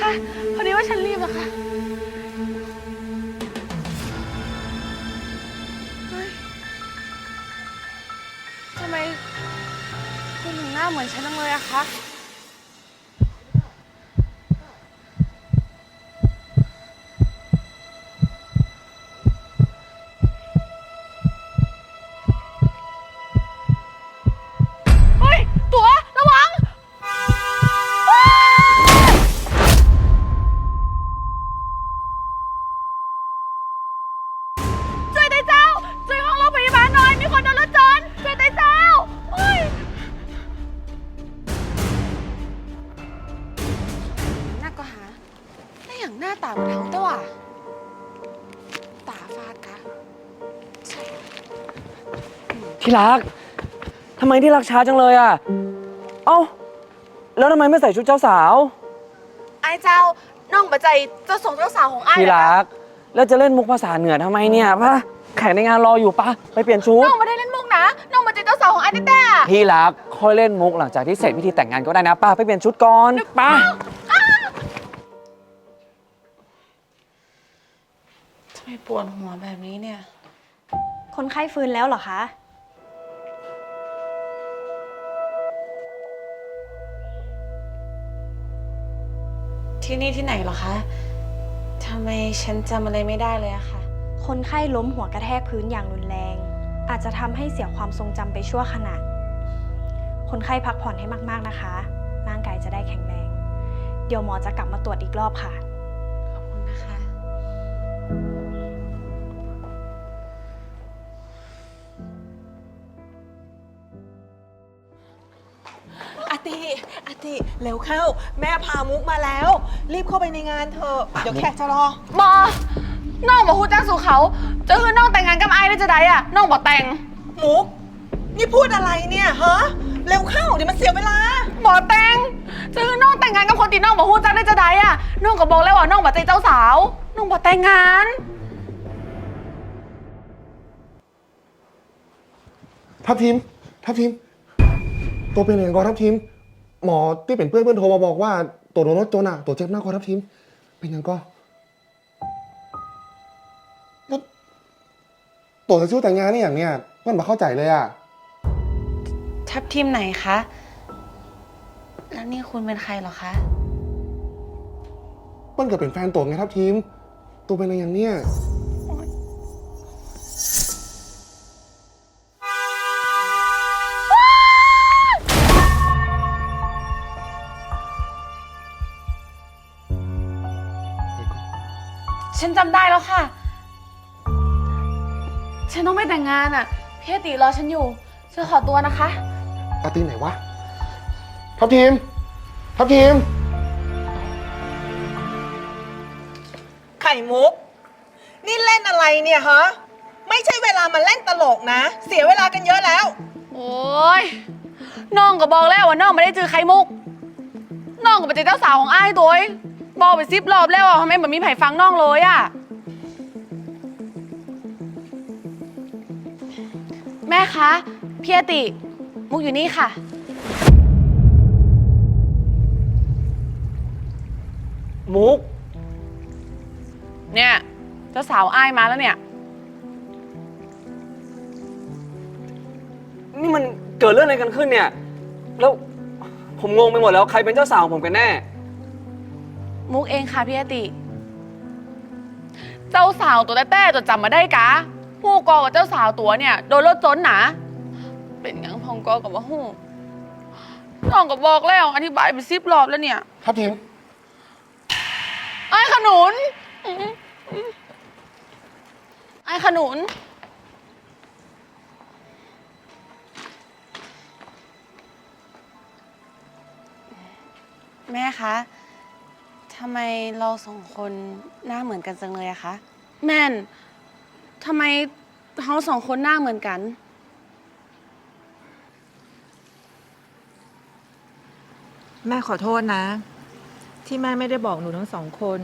คะ พอดีว่าฉันรีบอะค่ะ ที่รักทำไมที่รักช้าจังเลยอะ เอ้า แล้วทำไมไม่ใส่ชุดเจ้าสาว ไอ้เจ้าน้องปัจจัยเจ้าสงเจ้าสาวของไอ้ที่เหรอรัคะก แล้วจะเล่นมุกภาษาเหนือทำไมเนี่ยปะแขกในงานรออยู่ปะไปเปลี่ยนชุดน้องไม่ได้เล่นมุกนะน้องปัจจัยเจ้าสาวของไอ้แต้ๆอะที่รักค่อยเล่นมุกหลังจากที่เสร็จพิธีแต่งงานก็ได้นะป้าไปเปลี่ยนชุดก่อนป้าทำไมปวดหัวแบบนี้เนี่ย คนไข้ฟื้นแล้วเหรอคะ ที่นี่ที่ไหนเหรอคะทำไมฉันจำอะไรไม่ได้เลยอะค่ะ คนไข้ล้มหัวกระแทกพื้นอย่างรุนแรง อาจจะทำให้เสียความทรงจำไปชั่วขณะ คนไข้พักผ่อนให้มากๆนะคะ ร่างกายจะได้แข็งแรง เดี๋ยวหมอจะกลับมาตรวจอีกรอบค่ะ เร็วเข้า แม่พามุกมาแล้ว รีบเข้าไปในงานเถอะ เดี๋ยวแขกจะรอ บอน้องบอกฮู้จ้างสู่เขาจะคือน้องแต่งงานกับไอ้ได้จะได้อะน้องบอกแต่งมุก นี่พูดอะไรเนี่ยฮะเร็วเข้าเดี๋ยวมันเสียเวลา บอกแต่งจะคือน้องแต่งงานกับคนที่น้องบอกฮู้จ้างได้จะได้อะน้องก็บอกแล้วว่าน้องบอกใจเจ้าสาวน้องบอกแต่งงาน ทัพทีม ทัพทีม ตัวเป็นอย่างกอทัพทีม หมอที่เป็นเพื่อนเพื่อนโทรมาบอกว่าตัวโดนรถชนอะตัวเจ็บหน้ากกอทัพทีมเป็นอย่างก็แล้วตัวจะชู้แต่งงานนี่อย่างเนี้ยมันมาเข้าใจเลยอะทัพทีมไหนคะ แล้วนี่คุณเป็นใครเหรอคะ มันก็เป็นแฟนตัวไงทัพทีมตัวเป็นอะไรอย่างเนี้ย ต้องไปแต่งงานอะพี่อติรอฉันอยู่ฉันขอตัวนะคะ อาตีไหนวะทัพทีมทัพทีม ไข่มุก นี่เล่นอะไรเนี่ยฮะ ไม่ใช่เวลามาเล่นตลกนะ เสียเวลากันเยอะแล้ว โอ้ยน้องก็บอกแล้วว่าน้องไม่ได้เจอไข่มุก น้องก็เป็นเจ้าสาวของอ้ายตัวเองบอกไปซิบรอบแล้วอะทำไมเหมือนมีไผ่ฟังน้องเลยอะ แม่คะ พี่อติ มุกอยู่นี่ค่ะ มุก เนี่ยเจ้าสาวอ้ายมาแล้วเนี่ย นี่มันเกิดเรื่องอะไรกันขึ้นเนี่ย แล้วผมงงไปหมดแล้วใครเป็นเจ้าสาวของผมกันแน่ มุกเองค่ะพี่อติ เจ้าสาวตัวแต้ๆจดจำมาได้กะ ผู้กอกับเจ้าสาวตัวเนี่ยโดนรถจนหนาเป็นหยังพองกอกับว่าหู้น้องก็บอกแล้วอธิบายไปซิบรอบแล้วเนี่ยทัพทีมไอ้ขนุนไอ้ขนุน แม่คะทำไมเราสองคนหน้าเหมือนกันจังเลยอะคะ แม่น ทำไมเราสองคนหน้าเหมือนกัน แม่ขอโทษนะ ที่แม่ไม่ได้บอกหนูทั้งสองคน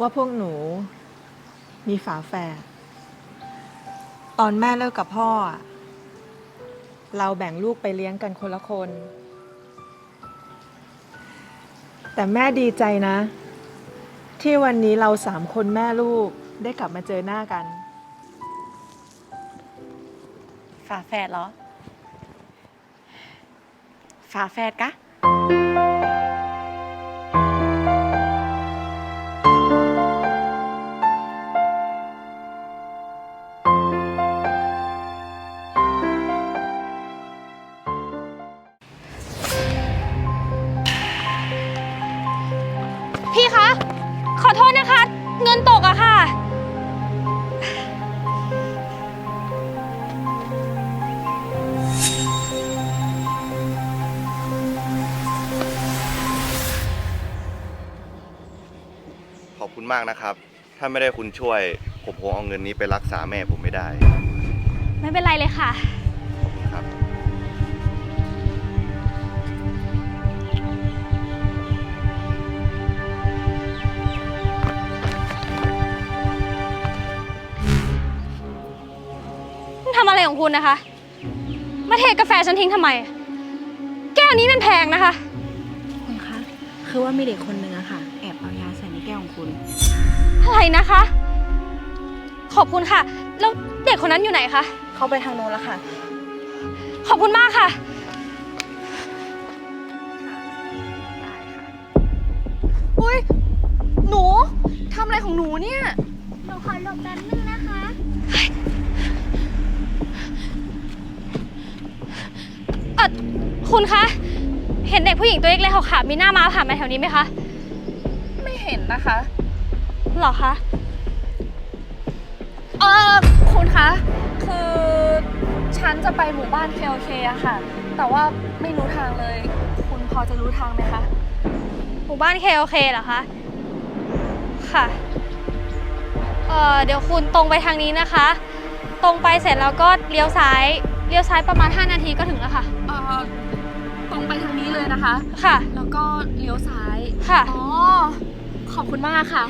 ว่าพวกหนู มีฝาแฝดตอนแม่เลิกกับพ่ออะเราแบ่งลูกไปเลี้ยงกันคนละคน แต่แม่ดีใจนะ ที่วันนี้เราสามคนแม่ลูก ได้กลับมาเจอหน้ากัน ฝาแฝดเหรอ ฝาแฝดกะ คุณมากนะครับ ถ้าไม่ได้คุณช่วย ผมคงเอาเงินนี้ไปรักษาแม่ผมไม่ได้ไม่เป็นไรเลยค่ะขอบคุณครับ ทำอะไรของคุณนะคะ มาเทกาแฟฉันทิ้งทำไม แก้วนี้มันแพงนะคะ คุณคะ คือว่ามีเด็กคน อะไรนะคะ ขอบคุณค่ะ แล้วเด็กคนนั้นอยู่ไหนคะ เข้าไปทางโน้นแล้วค่ะ ขอบคุณมากค่ะ อุ้ยหนูทำอะไรของหนูเนี่ย หนูขอหลบแป๊บนึงนะคะ เออคุณคะ เห็นเด็กผู้หญิงตัวเล็กๆขาวๆมีหน้าม้าผ่านมาแถวนี้ไหมคะ ไม่เห็นนะคะ หรอคะ เออคุณคะ คือฉันจะไปหมู่บ้านเคโอเคอะค่ะ แต่ว่าไม่รู้ทางเลย คุณพอจะรู้ทางไหมคะ หมู่บ้านเคโอเคเหรอคะ ค่ะ เอ่อ เดี๋ยวคุณตรงไปทางนี้นะคะ ตรงไปเสร็จแล้วก็เลี้ยวซ้าย เลี้ยวซ้ายประมาณ 5 นาทีก็ถึงแล้วค่ะ เอ่อตรงไปทางนี้เลยนะคะ ค่ะ แล้วก็เลี้ยวซ้าย ค่ะ อ๋อ ขอบคุณมากค่ะ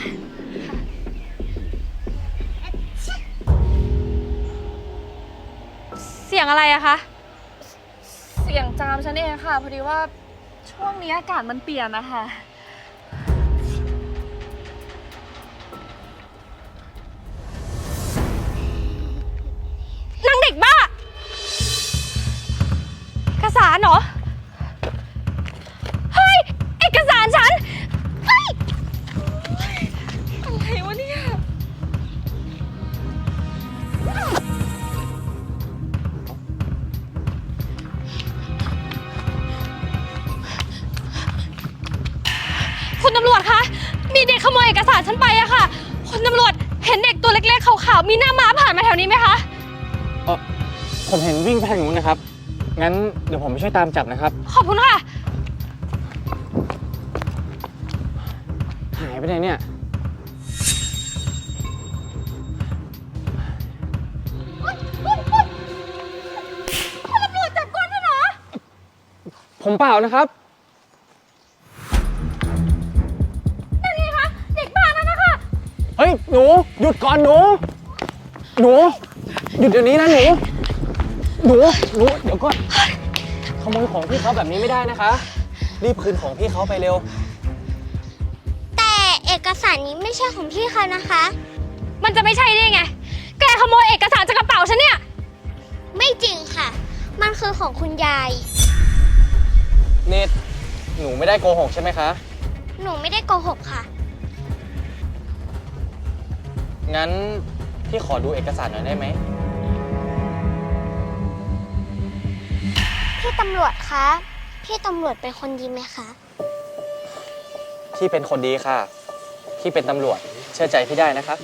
สียงอะไรอะคะ เสียงจามฉันเองค่ะ พอดีว่าช่วงนี้อากาศมันเปลี่ยนนะคะ นางเด็กบ้าเอกสารเหรอ คุณตำรวจคะ มีเด็กขโมยเอกสารฉันไปอะค่ะ คุณตำรวจเห็นเด็กตัวเล็กๆขาวๆมีหน้าม้าผ่านมาแถวนี้ไหมคะ เออผมเห็นวิ่งไปทางนู้นนะครับ งั้นเดี๋ยวผมไปช่วยตามจับนะครับ ขอบคุณค่ะ หายไปไหนเนี่ย คุณตำรวจจับก้นฉันเหรอ ผมเปล่านะครับ หนู หยุดก่อนหนู หนู หยุดเดี๋ยวนี้นะหนู หนู หนู เดี๋ยวก่อน ขโมยของพี่เขาแบบนี้ไม่ได้นะคะ รีบคืนของพี่เขาไปเร็ว แต่เอกสารนี้ไม่ใช่ของพี่เขานะคะ มันจะไม่ใช่ได้ไง แกขโมยเอกสารจากกระเป๋าฉันเนี่ย ไม่จริงค่ะ มันคือของคุณยาย เนตหนูไม่ได้โกหกใช่ไหมคะ หนูไม่ได้โกหกค่ะ งั้นพี่ขอดูเอกสารหน่อยได้ไหม พี่ตำรวจคะ พี่ตำรวจเป็นคนดีไหมคะ พี่เป็นคนดีค่ะ พี่เป็นตำรวจเชื่อใจพี่ได้นะคะ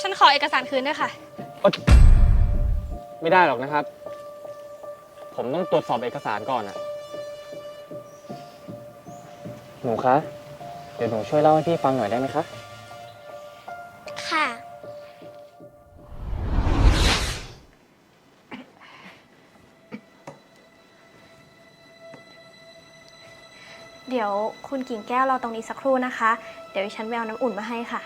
ฉันขอเอกสารคืนด้วยค่ะ ไม่ได้หรอกนะครับ ผมต้องตรวจสอบเอกสารก่อนอะ หนูคะ เดี๋ยวหนูช่วยเล่าให้พี่ฟังหน่อยได้ไหมคะ ค่ะ เดี๋ยวคุณกิ่งแก้วเราตรงนี้สักครู่นะคะ เดี๋ยวดิฉันไปเอาน้ำอุ่นมาให้ค่ะ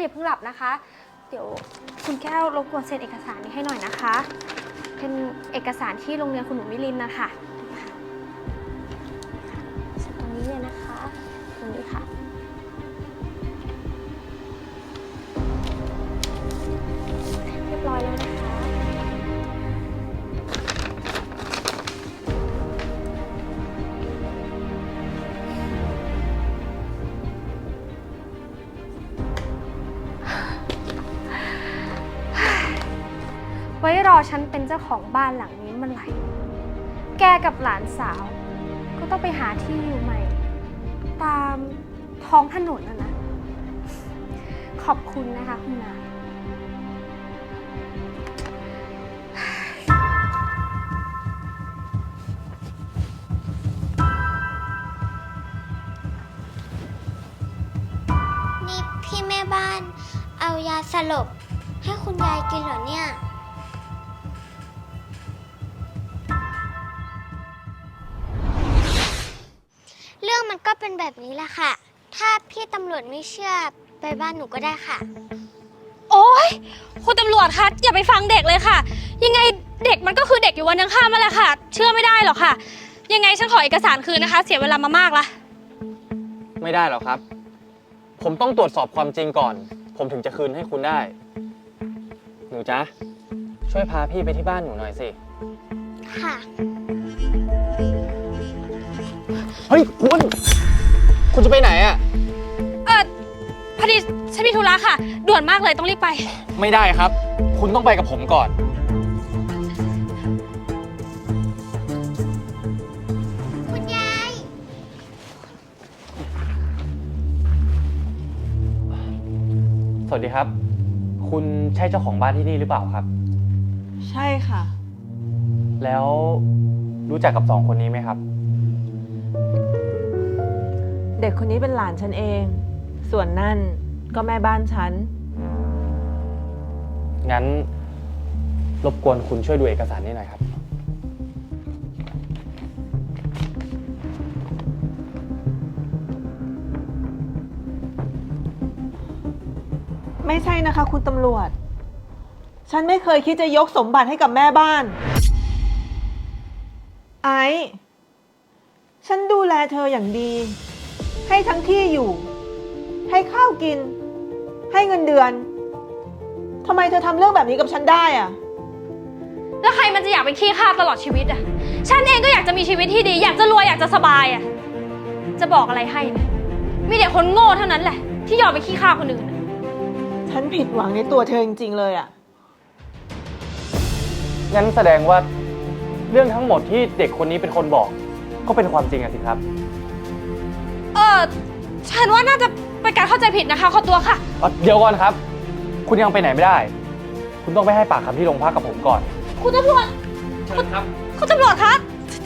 อย่าเพิ่งหลับนะคะ เดี๋ยวคุณแก้วรบกวนเซ็นเอกสารนี้ให้หน่อยนะคะ เป็นเอกสารที่โรงเรียนคุณหนูมิลินนะคะ ฉันเป็นเจ้าของบ้านหลังนี้เมื่อไหร่ แกกับหลานสาว ก็ต้องไปหาที่อยู่ใหม่ ตามท้องถนนนะนะ ขอบคุณนะคะคุณนายนี่พี่แม่บ้าน เอายาสลบ ให้คุณยายกินเหรอเนี่ย เป็นแบบนี้แหละค่ะ ถ้าพี่ตำรวจไม่เชื่อไปบ้านหนูก็ได้ค่ะ โอ๊ยคุณตำรวจคะอย่าไปฟังเด็กเลยค่ะ ยังไงเด็กมันก็คือเด็กอยู่วันยังข้ามมาแหละค่ะ เชื่อไม่ได้หรอกค่ะ ยังไงฉันขอเอกสารคืนนะคะ เสียเวลามามากละไม่ได้หรอกครับ ผมต้องตรวจสอบความจริงก่อน ผมถึงจะคืนให้คุณได้ หนูจ๊ะ ช่วยพาพี่ไปที่บ้านหนูหน่อยสิ ค่ะ เฮ้ยคุณ คุณจะไปไหนอะ เออพอดีฉันมีธุระค่ะ ด่วนมากเลยต้องรีบไป ไม่ได้ครับ คุณต้องไปกับผมก่อน คุณยาย สวัสดีครับ คุณใช่เจ้าของบ้านที่นี่หรือเปล่าครับ ใช่ค่ะ แล้วรู้จักกับสองคนนี้ไหมครับ เด็กคนนี้เป็นหลานฉันเอง ส่วนนั่นก็แม่บ้านฉัน งั้น รบกวนคุณช่วยดูเอกสารนี้หน่อยครับ ไม่ใช่นะคะ คุณตำรวจ ฉันไม่เคยคิดจะยกสมบัติให้กับแม่บ้าน ไอ้ฉันดูแลเธออย่างดี ให้ทั้งที่อยู่ ให้ข้าวกิน ให้เงินเดือนทำไมเธอทำเรื่องแบบนี้กับฉันได้อะแล้วใครมันจะอยากเป็นขี้ข้าตลอดชีวิตอะ ฉันเองก็อยากจะมีชีวิตที่ดี อยากจะรวยอยากจะสบายอะ จะบอกอะไรให้นะมีแต่คนโง่เท่านั้นแหละ ที่ยอมไปขี้ข้าคนอื่นอะฉันผิดหวังในตัวเธอจริงๆเลยอะงั้นแสดงว่าเรื่องทั้งหมดที่เด็กคนนี้เป็นคนบอก ก็เป็นความจริงอะสิครับ เออฉันว่าน่าจะเป็นการเข้าใจผิดนะคะ ขอตัวค่ะ เอ่อเดี๋ยวก่อนครับ คุณยังไปไหนไม่ได้ คุณต้องไปให้ปากคำที่โรงพักกับผมก่อน คุณตำรวจ เชิญครับ คุณตำรวจคะ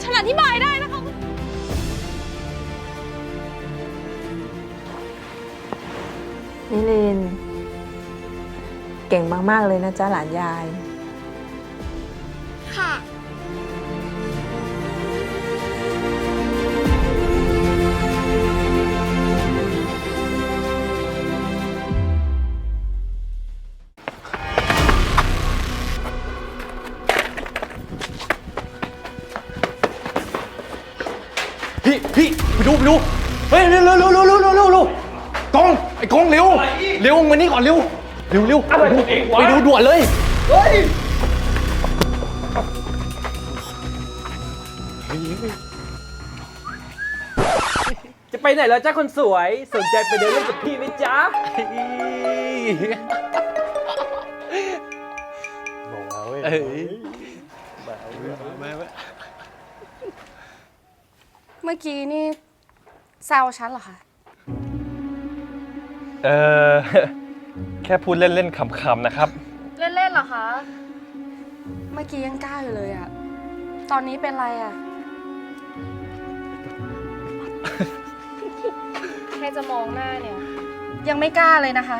ฉันอธิบายได้นะคะนิลิน เก่งมาก ๆ เลยนะจ๊ะหลานยาย ค่ะ พี่พี่ไปดูไปดูเฮ้ยเร็วเร็วเร็วเร็วเร็วเร็วเร็วเร็วกองไอ้กองเร็วเร็วมานี่ก่อนเร็วเร็วเร็วไปดูไปดูด่วนเลยจะไปไหนแล้วจ้าคนสวยสนใจไปเดินเล่นกับพี่ไหมจ๊ะเอ้ย เมื่อกี้นี่แซวฉันเหรอคะ เออ แค่พูดเล่นๆขำๆนะครับ เล่นๆเหรอคะ เมื่อกี้ยังกล้าอยู่เลยอะตอนนี้เป็นไรอะแค่จะมองหน้าเนี่ย ยังไม่กล้าเลยนะคะ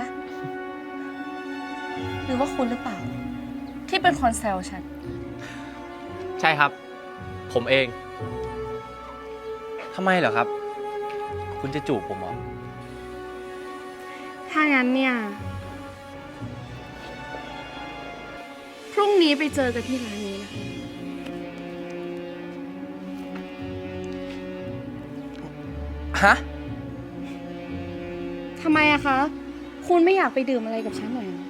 หรือว่าคุณหรือเปล่า ที่เป็นคนแซวฉัน ใช่ครับ ผมเอง ทำไมเหรอครับ คุณจะจูบผมเหรอ ถ้างั้นเนี่ย พรุ่งนี้ไปเจอกันที่ร้านนี้นะคะฮะ ทำไมอะคะ คุณไม่อยากไปดื่มอะไรกับฉันหน่อยเหรอ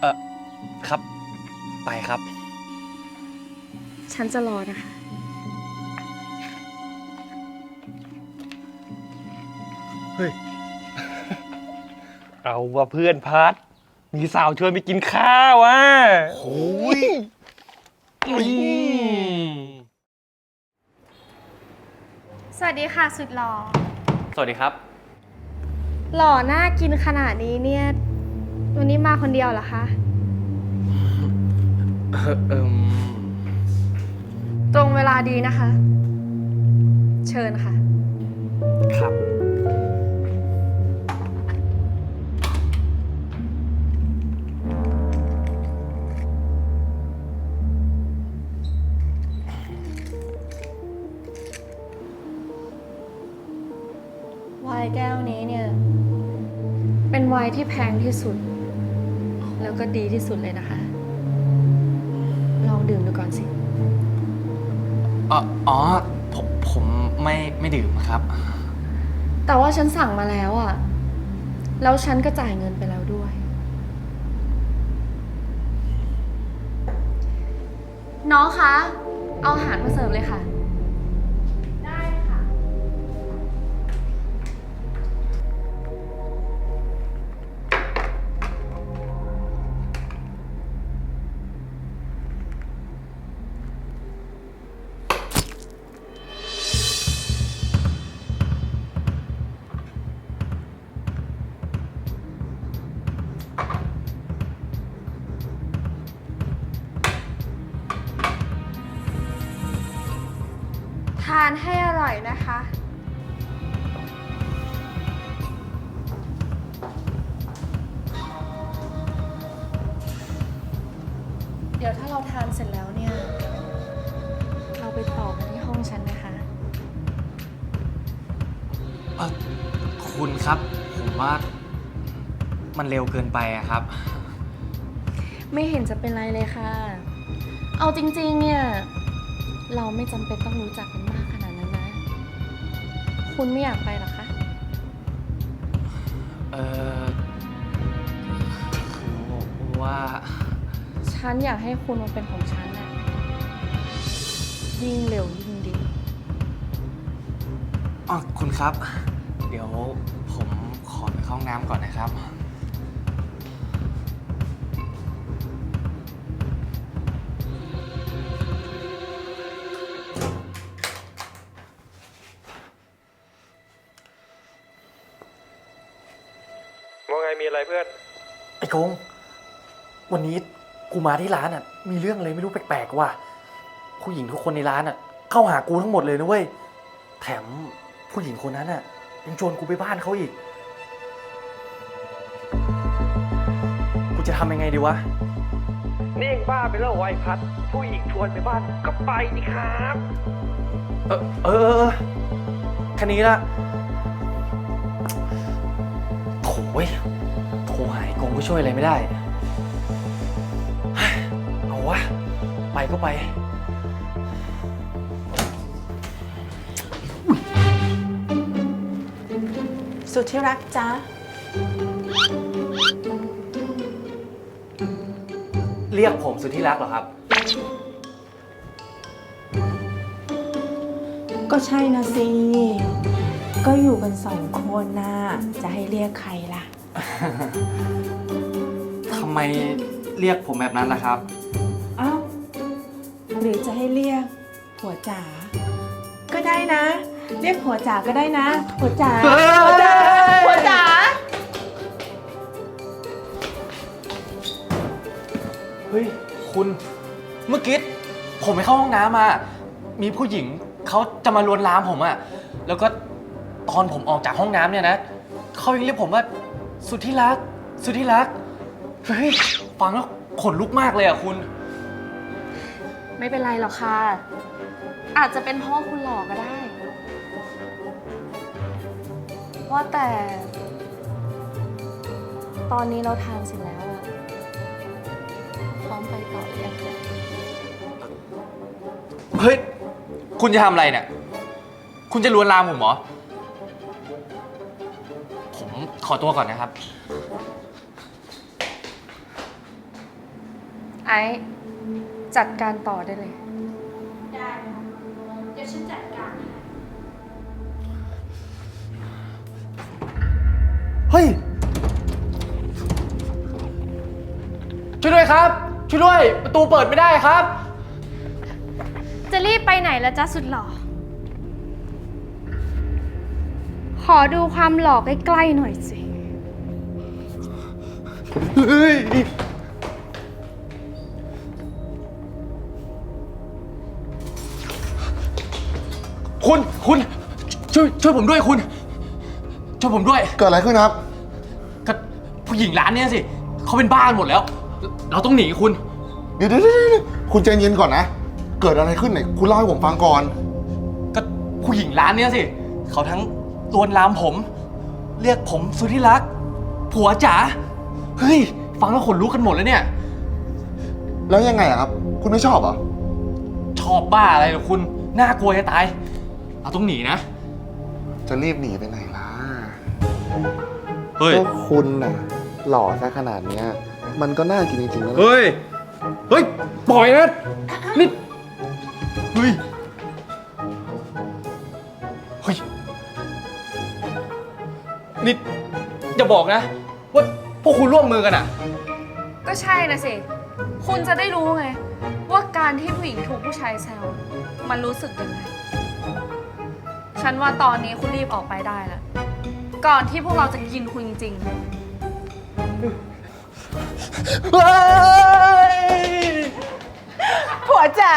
เออครับ ไปครับ ฉันจะรอนะคะเอาว่าเพื่อนพัด มีสาวชวนไปกินข้าวอะโอ้ยสวัสดีค่ะสุดหล่อสวัสดีครับ หล่อน่ากินขนาดนี้เนี่ย วันนี้มาคนเดียวเหรอคะ เออเอิม ตรงเวลาดีนะคะ เชิญค่ะ ครับ ไวน์แก้วนี้เนี่ย เป็นไวน์ที่แพงที่สุด แล้วก็ดีที่สุดเลยนะคะ ลองดื่มดูก่อนสิ อ๋ออ๋อผมผมไม่ไม่ดื่มครับ แต่ว่าฉันสั่งมาแล้วอะแล้วฉันก็จ่ายเงินไปแล้วด้วย น้องคะ เอาอาหารมาเสิร์ฟเลยค่ะ คุณครับ ผมว่ามันเร็วเกินไปอะครับ ไม่เห็นจะเป็นไรเลยค่ะ เอาจริงๆ เนี่ย เราไม่จำเป็นต้องรู้จักกันมากขนาดนั้นนะ คุณไม่อยากไปหรอคะ เออคือว่าฉันอยากให้คุณมาเป็นของฉันน่ะยิ่งเร็วยิ่งดีอ๋อคุณครับ เดี๋ยวผมขอไป เข้าห้องน้ำก่อนนะครับ ว่าไงมีอะไรเพื่อน ไอ้กงวันนี้กูมาที่ร้านอะ มีเรื่องอะไรไม่รู้แปลกๆว่ะ ผู้หญิงทุกคนในร้านอะ เข้าหากูทั้งหมดเลยนะเว้ย แถมผู้หญิงคนนั้นอะยังชวนกูไปบ้านเขาอีก จะทำยังไงดีวะ นี่เองบ้าไปแล้วไวะไอ้พัด ผู้หญิงชวนไปบ้านก็ไปดิครับ เออเออเออเออแค่นี้ละโถ่เว้ยโทรหายกงก็ช่วยอะไรไม่ได้เฮ้ยเอาวะ ไปก็ไป สุดที่รักจ้า เรียกผมสุดที่รักเหรอครับ ก็ใช่นะสิ ก็อยู่กันสองคนน่ะจะให้เรียกใครล่ะ ทำไมเรียกผมแบบนั้นล่ะครับ เอ้าหรือจะให้เรียกหัวจ๋า ก็ได้นะ เรียกหัวจ๋าก็ได้นะหัวจ๋าหัวจ๋าหัวจ๋า ฮ้ย คุณเมื่อกี้ผมไปเข้าห้องน้ำมา มีผู้หญิงเขาจะมาลวนลามผมอะแล้วก็ตอนผมออกจากห้องน้ำเนี่ยนะเขายังเรียกผมว่าสุดที่รัก สุดที่รัก เฮ้ย ฟังแล้วขนลุกมากเลยอะคุณ ไม่เป็นไรหรอกค่ะ อาจจะเป็นเพราะว่าคุณหล่อก็ได้ ว่าแต่ ตอนนี้เราทานเสร็จแล้วอะ ไปต่อหรือยังคะเฮ้ย คุณจะทำอะไรเนี่ย คุณจะลวนลามผมเหรอ ผมขอตัวก่อนนะครับ ไอซ์จัดการต่อได้เลย ได้เดี๋ยวฉันจัดการเฮ้ย ช่วยด้วยครับ ช่วยด้วย ประตูเปิดไม่ได้ครับ จะรีบไปไหนละจ๊ะสุดหล่อ ขอดูความหล่อใกล้ๆหน่อยสิ เฮ้ย คุณ คุณ ช่วย ช่วยผมด้วยคุณ ช่วยผมด้วย เกิดอะไรขึ้นครับ ก็ผู้หญิงร้านเนี้ยสิ เขาเป็นบ้ากันหมดแล้ว เราต้องหนีคุณ เดี๋ยวเดี๋ยวเดี๋ยวเดี๋ยวคุณใจเย็นก่อนนะ เกิดอะไรขึ้นเนี่ยคุณเล่าให้ผมฟังก่อน ก็ผู้หญิงร้านเนี้ยสิ เขาทั้งลวนลามผม เรียกผมสุดที่รัก ผัวจ๋า เฮ้ย ฟังแล้วขนลุกกันหมดแล้วเนี่ย แล้วยังไงอะครับ คุณไม่ชอบเหรอ ชอบบ้าอะไรเหรอคุณ น่ากลัวจะตาย เราต้องหนีนะ จะรีบหนีไปไหนล่ะเฮ้ย ก็คุณน่ะ หล่อซะขนาดเนี้ย มันก็น่ากินจริงๆนะเฮ้ย เฮ้ย ปล่อยนะ นี่ เฮ้ย เฮ้ย นี่ อย่าบอกนะ ว่าพวกคุณร่วมมือกันอะ ก็ใช่นะสิ คุณจะได้รู้ไง ว่าการที่ผู้หญิงถูกผู้ชายแซว มันรู้สึกยังไง ฉันว่าตอนนี้คุณรีบออกไปได้แล้ว ก่อนที่พวกเราจะกินคุณจริงๆ ผัวจ๋า